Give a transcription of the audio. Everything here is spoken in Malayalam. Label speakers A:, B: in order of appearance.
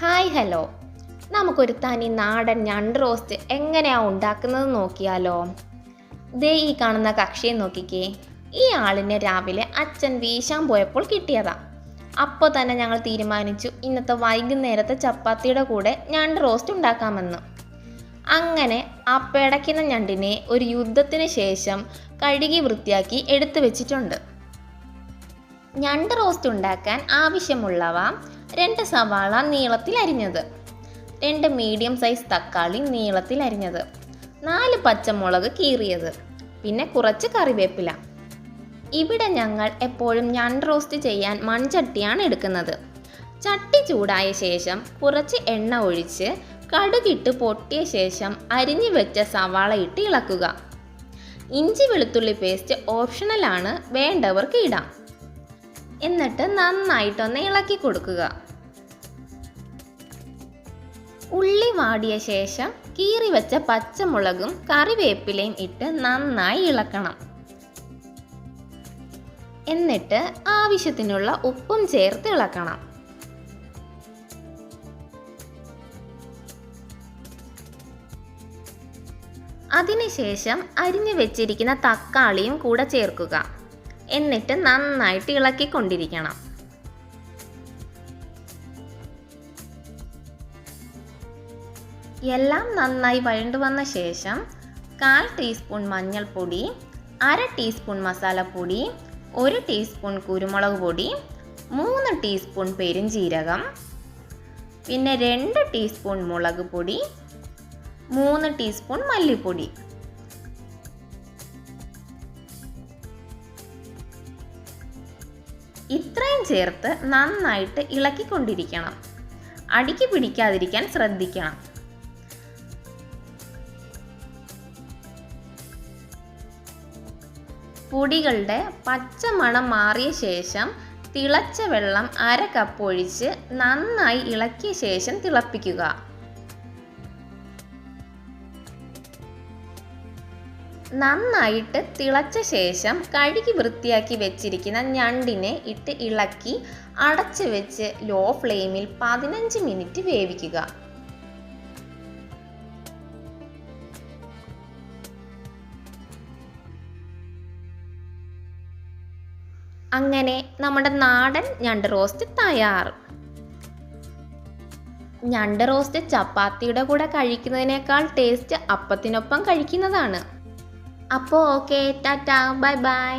A: Hi hello. നമുക്കൊരു തനി നാടൻ ഞണ്ട് റോസ്റ്റ് എങ്ങനെയാണ് ഉണ്ടാക്കുന്നത് നോക്കിയാലോ? ദേ ഈ കാണുന്ന കക്ഷിയെ നോക്കിക്കേ. ഈ ആളിനെ രാവിലെ അച്ഛൻ വീശാൻ പോയപ്പോൾ കിട്ടിയതാ. അപ്പോൾ തന്നെ ഞങ്ങൾ തീരുമാനിച്ചു ഇന്നത്തെ വൈകുന്നേരത്തെ ചപ്പാത്തിയുടെ കൂടെ ഞണ്ട് റോസ്റ്റ് ഉണ്ടാക്കാമെന്ന്. അങ്ങനെ ആ പിടയ്ക്കുന്ന ഞണ്ടിനെ ഒരു യുദ്ധത്തിന് ശേഷം കഴുകി വൃത്തിയാക്കി എടുത്തു വെച്ചിട്ടുണ്ട്. ഞണ്ട് റോസ്റ്റ് ഉണ്ടാക്കാൻ ആവശ്യമുള്ളവ രണ്ട് സവാള നീളത്തിൽ അരിഞ്ഞത്. രണ്ട് മീഡിയം സൈസ് തക്കാളി നീളത്തിൽ അരിഞ്ഞത്. നാല് പച്ചമുളക് കീറിയത്. പിന്നെ കുറച്ച് കറിവേപ്പില. ഇവിടെ ഞങ്ങൾ എപ്പോഴും ഞൺ റോസ്റ്റ് ചെയ്യാൻ മൺചട്ടിയാണ് എടുക്കുന്നത്. ചട്ടി ചൂടായ ശേഷം കുറച്ച് എണ്ണ ഒഴിച്ച് കടുകിട്ട് പൊട്ടിയ ശേഷം അരിഞ്ഞു വെച്ച സവാള ഇട്ട് ഇളക്കുക. ഇഞ്ചി വെളുത്തുള്ളി പേസ്റ്റ് ഓപ്ഷണലാണ് വേണ്ടവർക്ക് ഇടാം. എന്നിട്ട് നന്നായിട്ടൊന്ന് ഇളക്കി കൊടുക്കുക. ഉള്ളി വാടിയ ശേഷം കീറി വെച്ച പച്ചമുളകും കറിവേപ്പിലയും ഇട്ട് നന്നായി ഇളക്കണം. എന്നിട്ട് ആവശ്യത്തിനുള്ള ഉപ്പും ചേർത്ത് ഇളക്കണം. അതിനുശേഷം അരിഞ്ഞു വെച്ചിരിക്കുന്ന തക്കാളിയും കൂടെ ചേർക്കുക. എന്നിട്ട് നന്നായിട്ട് ഇളക്കിക്കൊണ്ടിരിക്കണം. എല്ലാം നന്നായി വഴണ്ടു വന്ന ശേഷം കാൽ ടീസ്പൂൺ മഞ്ഞൾപ്പൊടി അര ടീസ്പൂൺ മസാലപ്പൊടി ഒരു ടീസ്പൂൺ കുരുമുളക് പൊടി മൂന്ന് ടീസ്പൂൺ പെരുംജീരകം പിന്നെ രണ്ട് ടീസ്പൂൺ മുളക് പൊടി മൂന്ന് ടീസ്പൂൺ മല്ലിപ്പൊടി. ഇത്രയും ചേർത്ത് നന്നായിട്ട് ഇളക്കിക്കൊണ്ടിരിക്കണം. അടിക്ക് പിടിക്കാതിരിക്കാൻ ശ്രദ്ധിക്കണം. പൊടികളുടെ പച്ച മണം മാറിയ ശേഷം തിളച്ച വെള്ളം അര കപ്പ് ഒഴിച്ച് നന്നായി ഇളക്കിയ ശേഷം തിളപ്പിക്കുക. നന്നായിട്ട് തിളച്ച ശേഷം കഴുകി വൃത്തിയാക്കി വെച്ചിരിക്കുന്ന ഞണ്ടിനെ ഇട്ട് ഇളക്കി അടച്ചു വെച്ച് ലോ ഫ്ലെയിമിൽ പതിനഞ്ച് മിനിറ്റ് വേവിക്കുക. അങ്ങനെ നമ്മുടെ നാടൻ ഞണ്ട് റോസ്റ്റ് തയ്യാർ ഞണ്ട് റോസ്റ്റ് ചപ്പാത്തിയുടെ കൂടെ കഴിക്കുന്നതിനേക്കാൾ ടേസ്റ്റ് അപ്പത്തിനൊപ്പം കഴിക്കുന്നതാണ്. അപ്പോൾ ഓക്കെ ടാറ്റാ ബൈ ബൈ